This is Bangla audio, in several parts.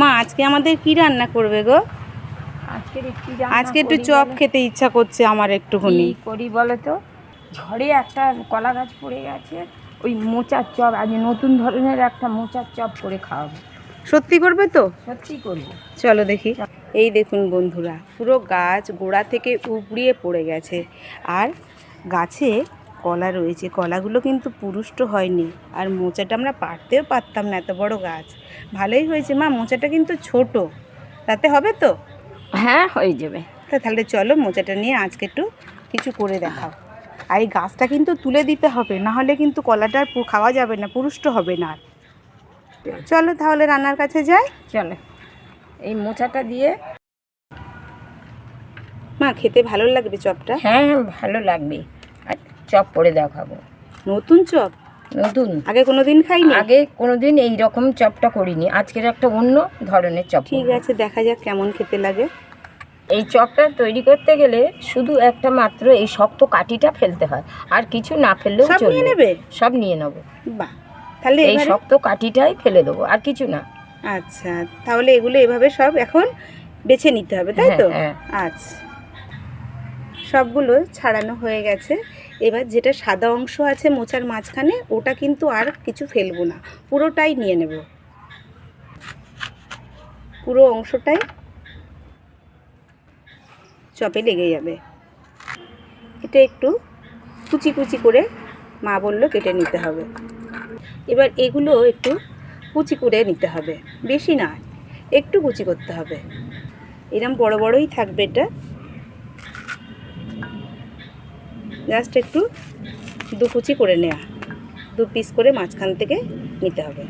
মা আজকে আমাদের কি রান্না করবে গো? আজকে একটু চপ খেতে ইচ্ছা করছে আমার একটুখানি। করি বলো তো? ঝড়ে একটা কলা গাছ পড়ে গেছে ওই মোচার চপ আজ নতুন ধরনের একটা মোচার চপ করে খাওয়াবো। সত্যি করবে তো? সত্যি করব। চলো দেখি। এই দেখুন বন্ধুরা পুরো গাছ গোড়া থেকে উপড়িয়ে পড়ে গেছে। আর গাছে কলা রয়েছে কলাগুলো কিন্তু পুরুষ্ট হয়নি। আর মোচাটা আমরা পারতেও পারতাম না এত বড় গাছ। ভালোই হয়েছে মা মোচাটা কিন্তু ছোট। তাতে হবে তো? হ্যাঁ হয়ে যাবে। তা তাহলে চলো মোচাটা নিয়ে আজকে একটু কিছু করে দেখাও। আর এই গাছটা কিন্তু তুলে দিতে হবে না হলে কিন্তু কলাটা আর খাওয়া যাবে না পুরুষ্ট হবে না আর। চলো তাহলে রান্নার কাছে যাই। চলে। এই মোচাটা দিয়ে মা খেতে ভালো লাগবে চপটা? হ্যাঁ ভালো লাগবে। চপ করে দেখাবো। নতুন চপ? নতুন। আগে কোনো দিন খাইনি? আগে কোনোদিন এই রকম চপটা করিনি। আজকের একটা অন্য ধরনের চপ ঠিক আছে দেখা যাক কেমন খেতে লাগে। এই চপটা তৈরি করতে গেলে শুধু একটা মাত্র এই শক্ত কাঠিটা ফেলতে হয়। আর কিছু না ফেললেও সব নিয়ে নেবে? সব নিয়ে নেব। বাহ তাহলে এই শক্ত কাঠিটাই ফেলে দেবো আর কিছু না। আচ্ছা তাহলে এগুলো এভাবে সব এখন বেছে নিতে হবে তাই তো? হ্যাঁ, আচ্ছা। সবগুলো ছাড়ানো হয়ে গেছে। এবার যেটা সাদা অংশ আছে মোচার মাঝখানে, ওটা কিন্তু আর কিছু ফেলব না। পুরোটাই নিয়ে নেব। পুরো অংশটাই চপে লেগে যাবে। এটা একটু কুচি কুচি করে মা বলল কেটে নিতে হবে। এবার এগুলো একটু কুচি করে নিতে হবে। বেশি না একটু কুচি করতে হবে। এরম বড় বড়ই থাকবে এটা। জাস্ট একটু দু কুচি করে নেওয়া দু পিস করে মাঝখান থেকে নিতে হবে।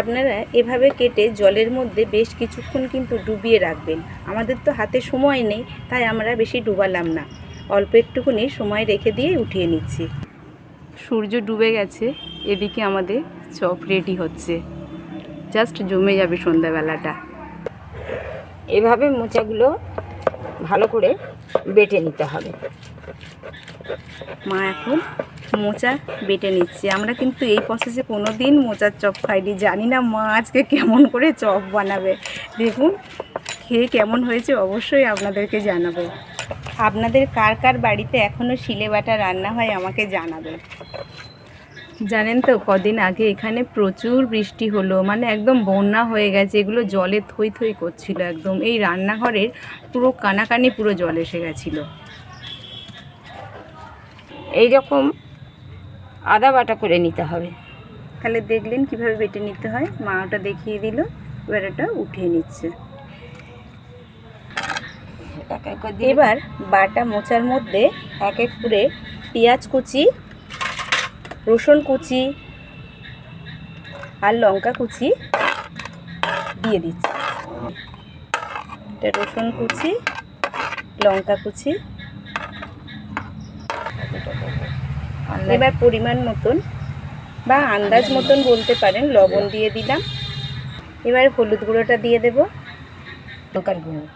আপনারা এভাবে কেটে জলের মধ্যে বেশ কিছুক্ষণ কিন্তু ডুবিয়ে রাখবেন। আমাদের তো হাতে সময় নেই, তাই আমরা বেশি ডুবালাম না। অল্প একটুখানি সময় রেখে দিয়ে উঠিয়ে নিচ্ছি। সূর্য ডুবে গেছে, এদিকে আমাদের চপ রেডি হচ্ছে। জাস্ট জমে যাবে সন্ধ্যাবেলাটা। এভাবে মোচাগুলো ভালো করে বেটে নিতে হবে। মা, এখন মোচা বেটে নিচ্ছে। আমরা কিন্তু এই প্রসেসে কোনো দিন মোচার চপ খাইনি, জানি না মা আজকে কেমন করে চপ বানাবে। দেখুন, খেয়ে কেমন হয়েছে অবশ্যই আপনাদেরকে জানাব। আপনাদের কার কার বাড়িতে এখনও শিলে বাটা রান্না হয় আমাকে জানাবেন। জানেন তো, কদিন আগে এখানে প্রচুর বৃষ্টি হলো মানে একদম বন্যা হয়ে গেছে, এগুলো জলে থই থই করছিল একদম। এই রান্নাঘরের পুরো কানাকানি পুরো জল এসে গেছিল। এই রকম আদা বাটা করে নিতে হবে। তাহলে দেখলেন কীভাবে বেটে নিতে হয়। মা ওটা দেখিয়ে দিল এবার ওটা উঠিয়ে নিচ্ছে। এবার বাটা মোচার মধ্যে এক এক করে পেঁয়াজ কুচি রসুন কুচি আর লঙ্কা কুচি দিয়ে দিচ্ছি। এটা রসুন কুচি লঙ্কা কুচি এবার পরিমাণ মতন বা আন্দাজ মতন বলতে পারেন লবণ দিয়ে দিলাম। এবার হলুদ গুঁড়োটা দিয়ে দেব। লঙ্কার গুঁড়ো।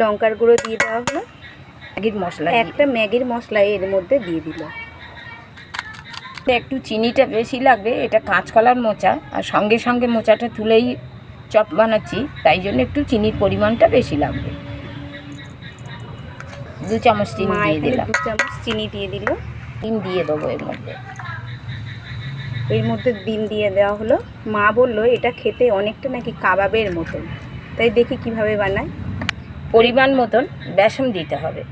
লঙ্কার গুঁড়ো দিয়ে দেওয়া হলো। ম্যাগির মশলা একটা ম্যাগির মশলা এর মধ্যে দিয়ে দিল। একটু চিনিটা বেশি লাগবে এটা কাঁচকলার মোচা। আর সঙ্গে সঙ্গে মোচাটা তুলেই চপ বানাচ্ছি তাই জন্য একটু চিনির পরিমাণটা বেশি লাগবে। দু চামচ চিনি দিয়ে দিলাম। দু চামচ চিনি দিয়ে দিল। ডিম দিয়ে দেবো এর মধ্যে। এর মধ্যে ডিম দিয়ে দেওয়া হলো। মা বলল, এটা খেতে অনেকটা নাকি কাবাবের মতন। তাই দেখি কীভাবে বানায়। পরিমাণ মতন বেসন দিতে হবে।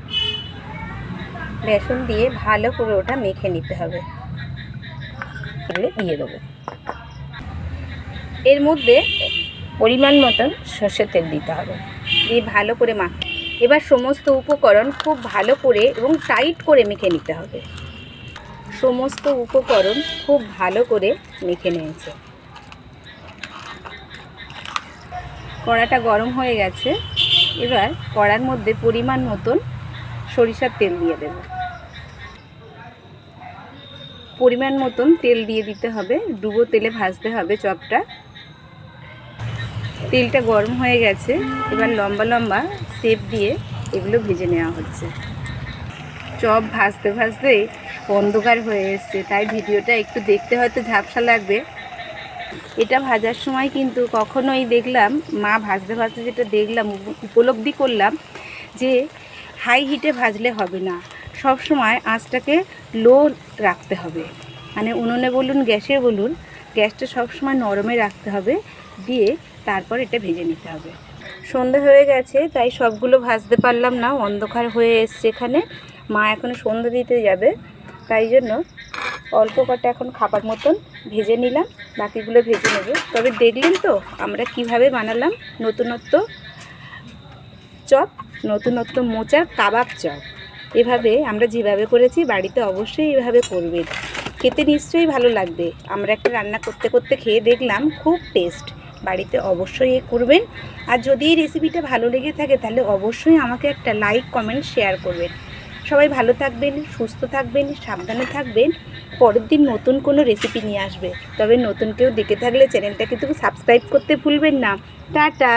বেসন দিয়ে ভালো করে ওটা মেখে নিতে হবে। দিয়ে দেবো। এর মধ্যে পরিমাণ মতন সর্ষের তেল দিতে হবে। দিয়ে ভালো করে মা এবার সমস্ত উপকরণ খুব ভালো করে এবং টাইট করে মেখে নিতে হবে। সমস্ত উপকরণ খুব ভালো করে মেখে নিয়েছে। কড়াটা গরম হয়ে গেছে। এবার কড়ার মধ্যে পরিমাণ মতন সরিষার তেল দিয়ে দেব। পরিমাণ মতন তেল দিয়ে দিতে হবে। ডুবো তেলে ভাজতে হবে চপটা। তেলটা গরম হয়ে গেছে। এবার লম্বা লম্বা সেপ দিয়ে এগুলো ভেজে নেওয়া হচ্ছে। চপ ভাজতে ভাজতেই অন্ধকার হয়ে এসছে, তাই ভিডিওটা একটু দেখতে হয়তো ঝাপসা লাগবে। এটা ভাজার সময় কিন্তু কখনোই দেখলাম, মা ভাজতে ভাজতে যেটা দেখলাম উপলব্ধি করলাম যে হাই হিটে ভাজলে হবে না। সব সময় আঁচটাকে লো রাখতে হবে। মানে উনুনে বলুন, গ্যাসে বলুন, গ্যাসটা সবসময় নরমে রাখতে হবে, দিয়ে তারপর এটা ভেজে নিতে হবে। সন্ধে হয়ে গেছে, তাই সবগুলো ভাজতে পারলাম না, অন্ধকার হয়ে এসছে এখানে। মা এখন সন্ধে দিতে যাবে। তাই জন্য অল্প কটা এখন খাবার মতন ভেজে নিলাম, বাকিগুলো ভেজে নেব। তবে দেখলেন তো আমরা কীভাবে বানালাম নতুনত্ব চপ, নতুনত্ব মোচার কাবাব চপ। এভাবে আমরা যেভাবে করেছি বাড়িতে অবশ্যই এভাবে করবেন। খেতে নিশ্চয়ই ভালো লাগবে। আমরা একটা রান্না করতে করতে খেয়ে দেখলাম খুব টেস্ট। বাড়িতে অবশ্যই এ করবেন। আর যদি এই রেসিপিটা ভালো লেগে থাকে তাহলে অবশ্যই আমাকে একটা লাইক, কমেন্ট, শেয়ার করবেন। সবাই ভালো থাকবেন, সুস্থ থাকবেন, সাবধানে থাকবেন। পরের দিন নতুন কোনো রেসিপি নিয়ে আসবে। তবে নতুন কেউ দেখে থাকলে চ্যানেলটা কিন্তু সাবস্ক্রাইব করতে ভুলবেন না। টাটা!